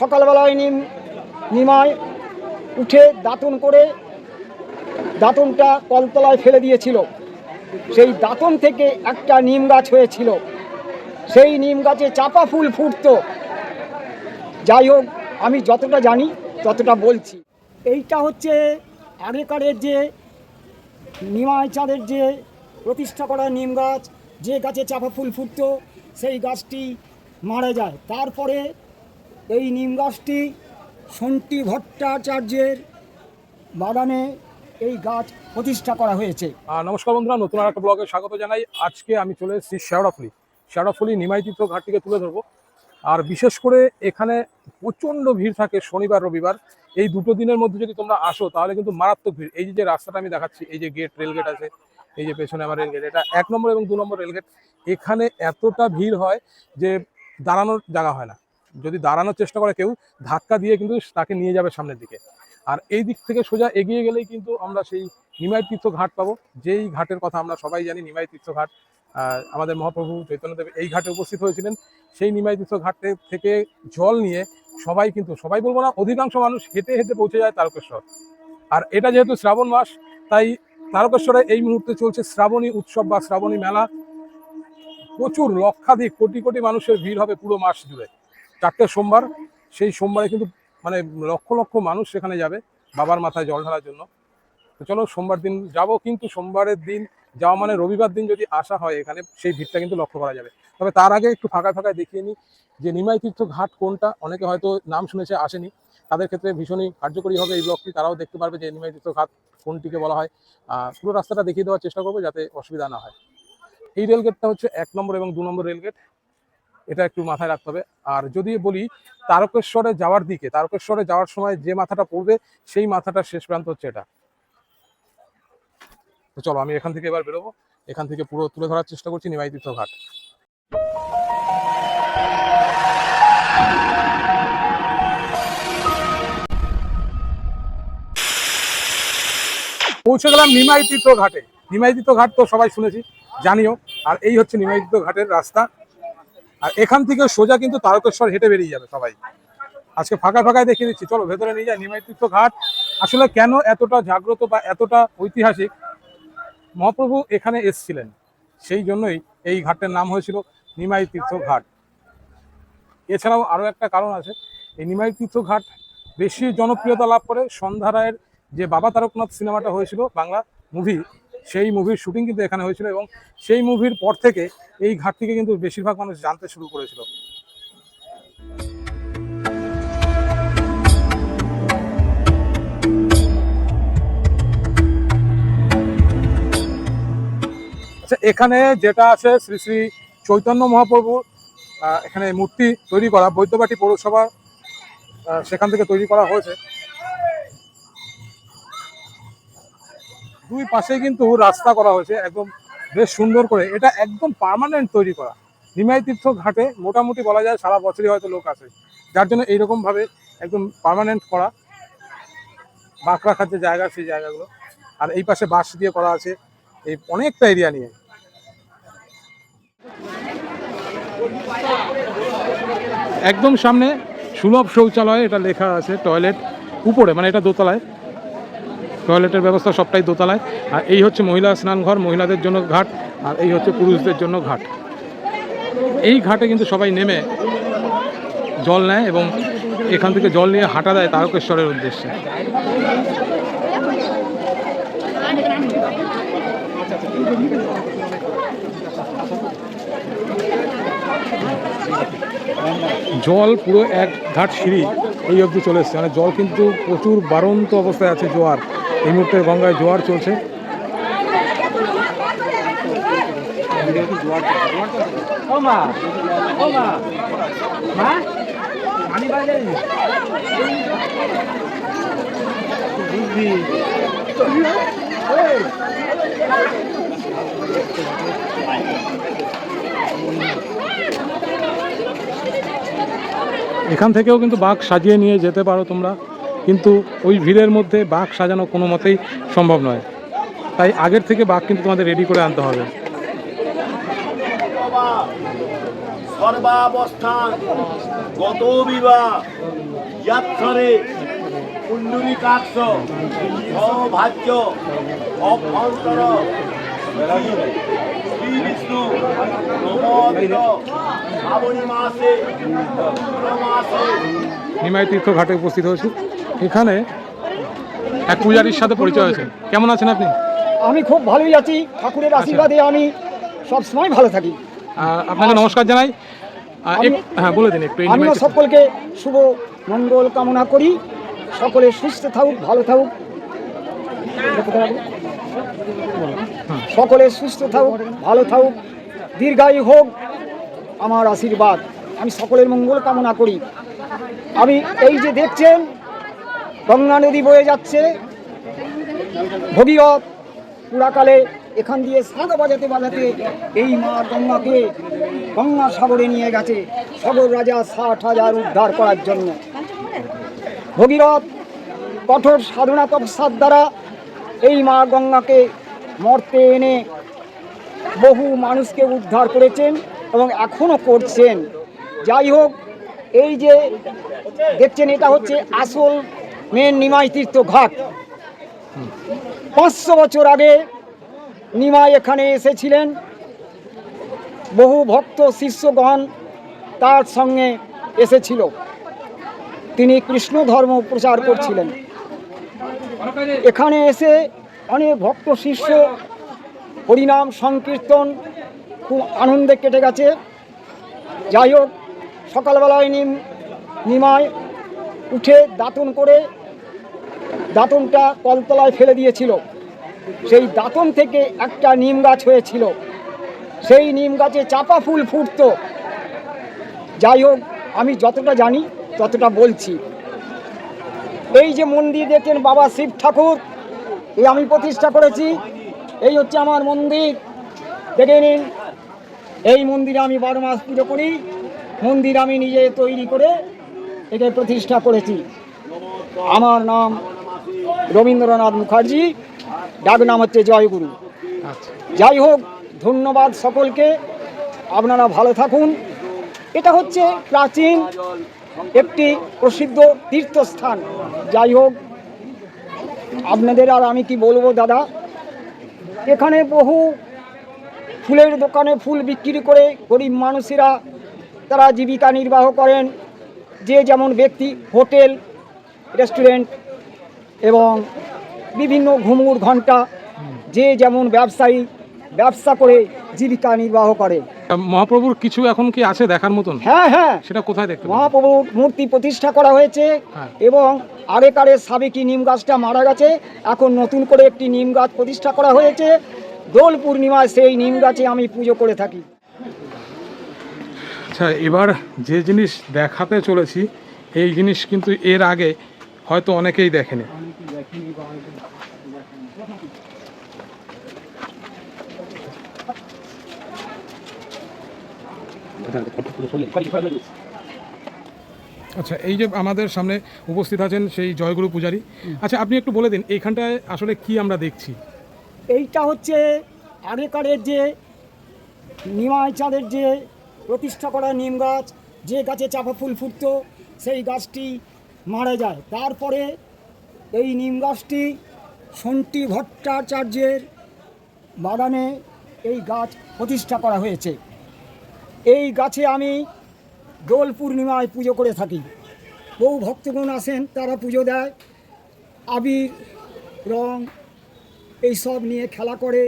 সকালবেলায় নিম নিমায় উঠে দাঁতন করে দাঁতনটা কলতলায় ফেলে দিয়েছিল। সেই দাঁতন থেকে একটা নিম গাছ হয়েছিল। সেই নিম গাছে চাপা ফুল ফুটতো। যাই হোক, আমি যতটা জানি ততটা বলছি। এইটা হচ্ছে আগেকারের যে নিমাই চাঁদের যে প্রতিষ্ঠা করা নিম গাছ, যে গাছে চাপা ফুল ফুটতো, সেই গাছটি মারা যায়। তারপরে এই নিম গাছটি সন্টি ভট্টাচার্যের বাগানে এই গাছ প্রতিষ্ঠা করা হয়েছে। নমস্কার বন্ধুরা, নতুন একটা ব্লগে স্বাগত জানাই। আজকে আমি চলে এসেছি শেওড়াফুলি। শেওড়াফুলি নিমাইতীর্থ ঘাট থেকে তুলে ধরবো। আর বিশেষ করে এখানে প্রচণ্ড ভিড় থাকে শনিবার, রবিবার। এই দুটো দিনের মধ্যে যদি তোমরা আসো, তাহলে কিন্তু মারাত্মক ভিড়। এই যে রাস্তাটা আমি দেখাচ্ছি, এই যে গেট রেল গেট আছে, এই যে পেছনে আমার রেল গেট এটা এক নম্বর এবং দু নম্বর রেল গেট এখানে এতটা ভিড় হয় যে দাঁড়ানোর জায়গা হয় না। যদি দাঁড়ানোর চেষ্টা করে কেউ, ধাক্কা দিয়ে কিন্তু তাকে নিয়ে যাবে সামনের দিকে। আর এই দিক থেকে সোজা এগিয়ে গেলেই কিন্তু আমরা সেই নিমাই তীর্থ ঘাট পাবো। যেই ঘাটের কথা আমরা সবাই জানি, নিমাই তীর্থ ঘাট আমাদের মহাপ্রভু চৈতন্যদেব এই ঘাটে উপস্থিত হয়েছিলেন। সেই নিমাই তীর্থ ঘাট থেকে জল নিয়ে সবাই কিন্তু, সবাই বলব না, অধিকাংশ মানুষ হেঁটে হেঁটে পৌঁছে যায় তারকেশ্বর। আর এটা যেহেতু শ্রাবণ মাস, তাই তারকেশ্বরে এই মুহূর্তে চলছে শ্রাবণী উৎসব বা শ্রাবণী মেলা। প্রচুর, লক্ষাধিক, কোটি কোটি মানুষের ভিড় হবে পুরো মাস জুড়ে। চারটে সোমবার, সেই সোমবারে কিন্তু মানে লক্ষ লক্ষ মানুষ সেখানে যাবে বাবার মাথায় জল ঢালার জন্য। তো চলো সোমবার দিন যাব, কিন্তু সোমবারের দিন যাওয়া মানে রবিবার দিন যদি আসা হয় এখানে, সেই ভিড়টা কিন্তু লক্ষ্য করা যাবে। তবে তার আগে একটু ফাঁকা ফাঁকায় দেখিয়ে নিই যে নিমাই তীর্থ ঘাট কোনটা, অনেকে হয়তো নাম শুনেছে, আসেনি। তাদের ক্ষেত্রে ভীষণই কার্যকরী হবে এই ব্লগটি, তারাও দেখতে পারবে যে নিমাই তীর্থ ঘাট কোনটিকে বলা হয়। পুরো রাস্তাটা দেখিয়ে দেওয়ার চেষ্টা করব যাতে অসুবিধা না হয়। এই রেলগেটটা হচ্ছে এক নম্বর এবং দু নম্বর রেলগেট। এটা একটু মাথায় রাখতে হবে। আর যদি বলি তারকেশ্বরে যাওয়ার দিকে, তারকেশ্বরে যাওয়ার সময় যে মাথাটা পড়বে, সেই মাথাটার শেষ প্রান্ত হচ্ছে এটা। তো চলো, আমি এখান থেকে এবার বেরোবো। এখান থেকে পুরো তুলে ধরার চেষ্টা করছি নিমাই তীর্থ ঘাট। পৌঁছে গেলাম নিমাই তীর্থ ঘাটে। নিমাই তীর্থ ঘাট তো সবাই শুনেছি, জানিও। আর এই হচ্ছে নিমাই তীর্থ ঘাটের রাস্তা। আর এখান থেকে সোজা কিন্তু তারকেশ্বর হেঁটে বেরিয়ে যাবে সবাই। আজকে ফাঁকা ফাঁকায় দেখিয়ে দিচ্ছি। চলো, ভেতরে নিয়ে যায় নিমাই তীর্থ ঘাট। আসলে কেন এতটা জাগ্রত বা এতটা ঐতিহাসিক? মহাপ্রভু এখানে এসছিলেন। সেই জন্যই এই ঘাটের নাম হয়েছিল নিমাই তীর্থ ঘাট। এছাড়াও আরও একটা কারণ আছে। এই নিমাই তীর্থ ঘাট বেশি জনপ্রিয়তা লাভ করে সন্ধ্যা রায়ের যে বাবা তারকনাথ সিনেমাটা হয়েছিল বাংলা মুভি সেই মুভির শুটিং কিন্তু এখানে হয়েছিল এবং সেই মুভির পর থেকে এই ঘাটটিকে কিন্তু বেশিরভাগ মানুষ জানতে শুরু করেছিল। আচ্ছা এখানে যেটা আছে শ্রী শ্রী চৈতন্য মহাপ্রভু আহ, এখানে মূর্তি তৈরি করা বৈদ্যবাটি পৌরসভা সেখান থেকে তৈরি করা হয়েছে। দুই পাশে কিন্তু রাস্তা করা হয়েছে, একদম বেশ সুন্দর করে। এটা একদম পার্মানেন্ট তৈরি করা। নিমাই তীর্থ ঘাটে মোটামুটি বলা যায় সারা বছরই হয়তো লোক আসে। যার জন্য এইরকম ভাবে একদম পার্মানেন্ট করা। বাঁক রাখার যে জায়গা, সেই জায়গাগুলো। আর এই পাশে বাঁশ দিয়ে করা আছে। এই অনেকটা এরিয়া নিয়ে। একদম সামনে সুলভ শৌচালয় এটা লেখা আছে টয়লেট উপরে মানে এটা দোতলায়। টয়লেটের ব্যবস্থা সবটাই দোতলায়। আর এই হচ্ছে মহিলা স্নানঘর মহিলাদের জন্য ঘাট, আর এই হচ্ছে পুরুষদের জন্য ঘাট। এই ঘাটে কিন্তু সবাই নেমে জল নেয় এবং এখান থেকে জল নিয়ে হাঁটা দেয় তারকেশ্বরের উদ্দেশ্যে। জল পুরো এক ঘাট সিঁড়ি, এই অবধি চলে এসছে। মানে জল কিন্তু প্রচুর বাড়ন্ত অবস্থায় আছে জোয়ার। এই মুহূর্তে গঙ্গায় জোয়ার চলছে। এখান থেকেও কিন্তু বাঘ সাজিয়ে নিয়ে যেতে পারো তোমরা। কিন্তু ওই ভিড়ের মধ্যে বাঘ সাজানো কোনো মতেই সম্ভব নয়। তাই আগের থেকে বাঘ কিন্তু তোমাদের রেডি করে আনতে হবে। সর্বাবস্থান গত বিবাহ যাত্রারে কুণ্ডলী কাক্ষ সৌভাগ্য অভ্যন্তর শ্রী বিষ্ণু নবদিন শ্রাবণী মাসে মাসে। নিমাই তীর্থ ঘাটে উপস্থিত হয়েছি। এখানে এক পূজারীর সাথে পরিচয় হয়েছে। কেমন আছেন আপনি? আমি খুব ভালোই আছি। ঠাকুরের আশীর্বাদে আমি সব সময় ভালো থাকি। আপনাকে নমস্কার জানাই। হ্যাঁ বলে দিন একটু আমিও সকলকে শুভ মঙ্গল কামনা করি। সকলে সুস্থ থাকুক ভালো থাকুক। সকলে সুস্থ থাকুক ভালো থাকুক। দীর্ঘায়ু হোক আমার আশীর্বাদ। আমি সকলের মঙ্গল কামনা করি। আমি এই যে দেখছেন গঙ্গা নদী বয়ে যাচ্ছে। ভগীরথ পুরাকালে এখান দিয়ে সাদা বাজাতে বাজাতে এই মা গঙ্গাকে গঙ্গা সাগরে নিয়ে গেছে। সাগর রাজা ষাট হাজার উদ্ধার করার জন্য। ভগীরথ কঠোর সাধনা তপস্যার দ্বারা এই মা গঙ্গাকে মর্তে এনে বহু মানুষকে উদ্ধার করেছেন এবং এখনও করছেন। যাই হোক, এই যে দেখছেন, এটা হচ্ছে আসল মেন নিমাই তীর্থ ঘাট। পাঁচশো বছর আগে নিমাই এখানে এসেছিলেন। বহু ভক্ত, শিষ্যগণ তার সঙ্গে এসেছিল। তিনি কৃষ্ণ ধর্ম প্রচার করছিলেন। এখানে এসে অনেক ভক্ত, শিষ্য হরিনাম, সংকীর্তন খুব আনন্দে কেটে গেছে। যাই হোক, সকালবেলায় নিম নিমায় উঠে দাঁতন করে দাঁতনটা কলতলায় ফেলে দিয়েছিল। সেই দাঁতন থেকে একটা নিম গাছ হয়েছিল। সেই নিম গাছে চাপা ফুল ফুটতো। যাই হোক, আমি যতটা জানি, ততটা বলছি। এই যে মন্দির দেখছেন বাবা শিব ঠাকুর এই আমি প্রতিষ্ঠা করেছি। এই হচ্ছে আমার মন্দির। দেখে নিন, এই মন্দিরে আমি বারো মাস পুজো করি। মন্দির আমি নিজে তৈরি করে একে প্রতিষ্ঠা করেছি। আমার নাম রবীন্দ্রনাথ মুখার্জি ডাক নাম হচ্ছে জয়গুরু। আচ্ছা। যাই হোক ধন্যবাদ সকলকে আপনারা ভালো থাকুন। এটা হচ্ছে প্রাচীন একটি প্রসিদ্ধ তীর্থস্থান। যাই হোক আপনাদের আর আমি কি বলব দাদা? এখানে বহু ফুলের দোকানে ফুল বিক্রি করে গরিব মানুষেরা তারা জীবিকা নির্বাহ করেন। যে যেমন ব্যক্তি হোটেল রেস্টুরেন্ট এবং বিভিন্ন ঘুমুর ঘণ্টা যে যেমন ব্যবসায়ী ব্যবসা করে জীবিকা নির্বাহ করে। মহাপ্রভুর কিছু এখন কি আছে দেখার মতন? হ্যাঁ হ্যাঁ। সেটা কোথায় দেখতে মহাপ্রভুর মূর্তি প্রতিষ্ঠা করা হয়েছে হ্যাঁ। এবং আগেকারের সাবেকি নিম গাছটা মারা গেছে এখন নতুন করে একটি নিম গাছ প্রতিষ্ঠা করা হয়েছে। দোল পূর্ণিমায় সেই নিম গাছে আমি পুজো করে থাকি। আচ্ছা এবার যে জিনিস দেখাতে চলেছি এই জিনিস কিন্তু এর আগে হয়তো অনেকেই দেখেনি। আচ্ছা এই যে আমাদের সামনে উপস্থিত আছেন সেই জয়গুরু পূজারী। আচ্ছা আপনি একটু বলে দিন এইখানটায় আসলে কি আমরা দেখছি? এইটা হচ্ছে আগেকারের যে নিমাই চাঁদের যে প্রতিষ্ঠা করা নিম গাছ যে গাছে চাপা ফুল ফুটতো সেই গাছটি মারা যায়। তারপরে এই নিম গাছটি সন্টি ভট্টাচার্যের বাগানে এই গাছ প্রতিষ্ঠা করা হয়েছে। এই গাছে আমি দোল পূর্ণিমায় পুজো করে থাকি। বহু ভক্তগণ আসেন তারা পুজো দেয়। আবির রং এই সব নিয়ে খেলা করে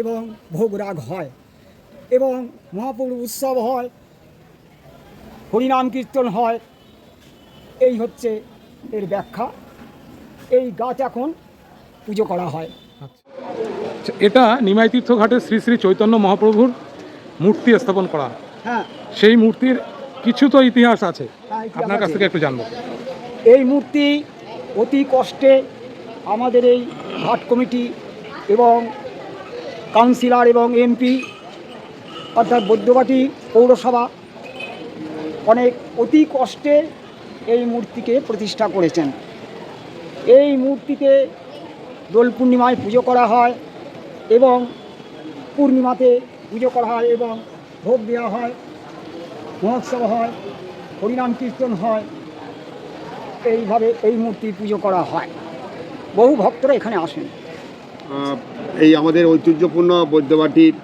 এবং ভোগ রাগ হয় এবং মহাপ্রভু উৎসব হয় হরিনাম কীর্তন হয়। এই হচ্ছে এর ব্যাখ্যা। এই গাছ এখন পুজো করা হয়। আচ্ছা, এটা নিমাই তীর্থ ঘাটে শ্রী শ্রী চৈতন্য মহাপ্রভুর মূর্তি স্থাপন করা। হ্যাঁ। সেই মূর্তির কিছু তো ইতিহাস আছে। হ্যাঁ, আপনার কাছ থেকে একটু জানব। এই মূর্তি অতি কষ্টে আমাদের এই হাট কমিটি এবং কাউন্সিলর এবং এমপি অর্থাৎ বৈদ্যবাটি পৌরসভা অনেক অতি কষ্টে এই মূর্তিকে প্রতিষ্ঠা করেছেন। এই মূর্তিতে দোল পূর্ণিমায় পুজো করা হয় এবং পূর্ণিমাতে পুজো করা হয় এবং ভোগ দেওয়া হয়, মহোৎসব হয়, হরিনাম কীর্তন হয়। এইভাবে এই মূর্তি পুজো করা হয়। বহু ভক্তরা এখানে আসেন। এই আমাদের ঐতিহ্যপূর্ণ বৈদ্যবাটির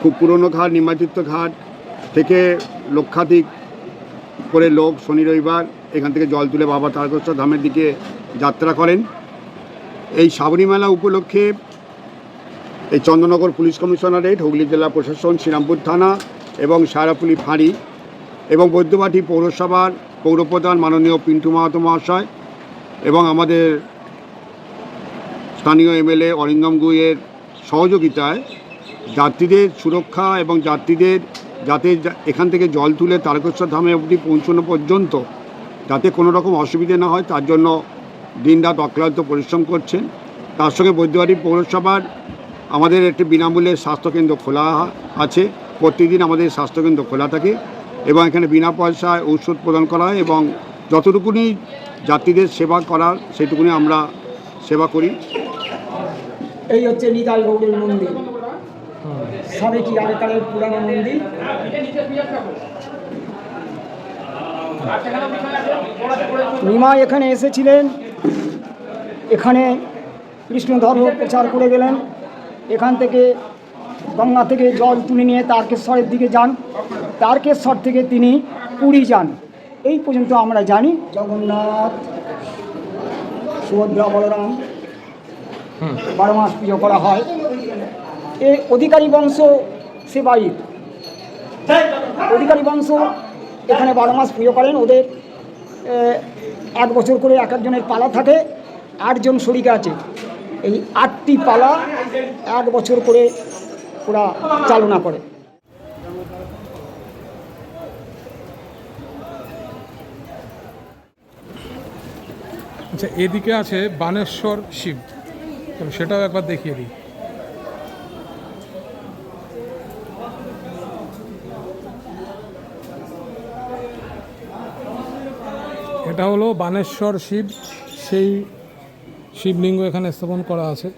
খুব পুরনো ঘাট নিমাতীর্থ ঘাট থেকে লক্ষাধিক করে লোক শনি রবিবার এখান থেকে জল তুলে বাবা তারকেশ্বর ধামের দিকে যাত্রা করেন। এই শ্রাবণী মেলা উপলক্ষে এই চন্দ্রনগর পুলিশ কমিশনারেট, হুগলি জেলা প্রশাসন, শ্রীরামপুর থানা এবং সারাপুলি ফাঁড়ি এবং বৈদ্যবাটি পৌরসভার পৌরপ্রধান মাননীয় পিন্টু মাহাতো মহাশয় এবং আমাদের স্থানীয় এমএলএ অরিন্দম গুইয়ের সহযোগিতায় যাত্রীদের সুরক্ষা এবং যাত্রীদের যাতে এখান থেকে জল তুলে তারকেশ্বর ধামে অবধি পৌঁছানো পর্যন্ত যাতে কোনো রকম অসুবিধে না হয়, তার জন্য দিনরাত অক্লান্ত পরিশ্রম করছেন। তার সঙ্গে বৈদ্যবাড়ি পৌরসভার আমাদের একটি বিনামূল্যে স্বাস্থ্যকেন্দ্র খোলা আছে। প্রতিদিন আমাদের স্বাস্থ্যকেন্দ্র খোলা থাকে এবং এখানে বিনা পয়সায় ঔষধ প্রদান করা হয় এবং যতটুকুনি যাত্রীদের সেবা করার সেটুকুনি আমরা সেবা করি। এই হচ্ছে নিতাই গৌড়ের মন্দির। কি পুরানো মন্দির? নিমা এখানে এসেছিলেন। এখানে কৃষ্ণ ধর্ম প্রচার করে গেলেন। এখান থেকে গঙ্গা থেকে জল তুলে নিয়ে তারকেশ্বরের দিকে যান। তারকেশ্বর থেকে তিনি পুরী যান। এই পর্যন্ত আমরা জানি। জগন্নাথ সুভদ্রা বলরাম বারো মাস পুজো করা হয়। এ অধিকারী বংশ সেবায়িত। অধিকারী বংশ এখানে বারো মাস পুজো করেন। ওদের এক বছর করে এক একজনের পালা থাকে। আটজন শরিক আছে। এই আটটি পালা এক বছর করে ওরা চালনা করে। আচ্ছা এদিকে আছে বানেশ্বর শিব। সেটাও একবার দেখিয়ে দিই। এটা হলো বানেশ্বর শিব, সেই শিবলিঙ্গ এখানে স্থাপন করা আছে।